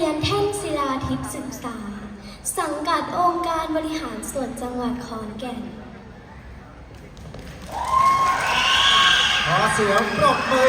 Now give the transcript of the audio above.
รียนแท่นศิลาทิพย์ศึกษา สังกัดองค์การบริหารส่วนจังหวัดขอนแก่น ขอเสียงปรบมือ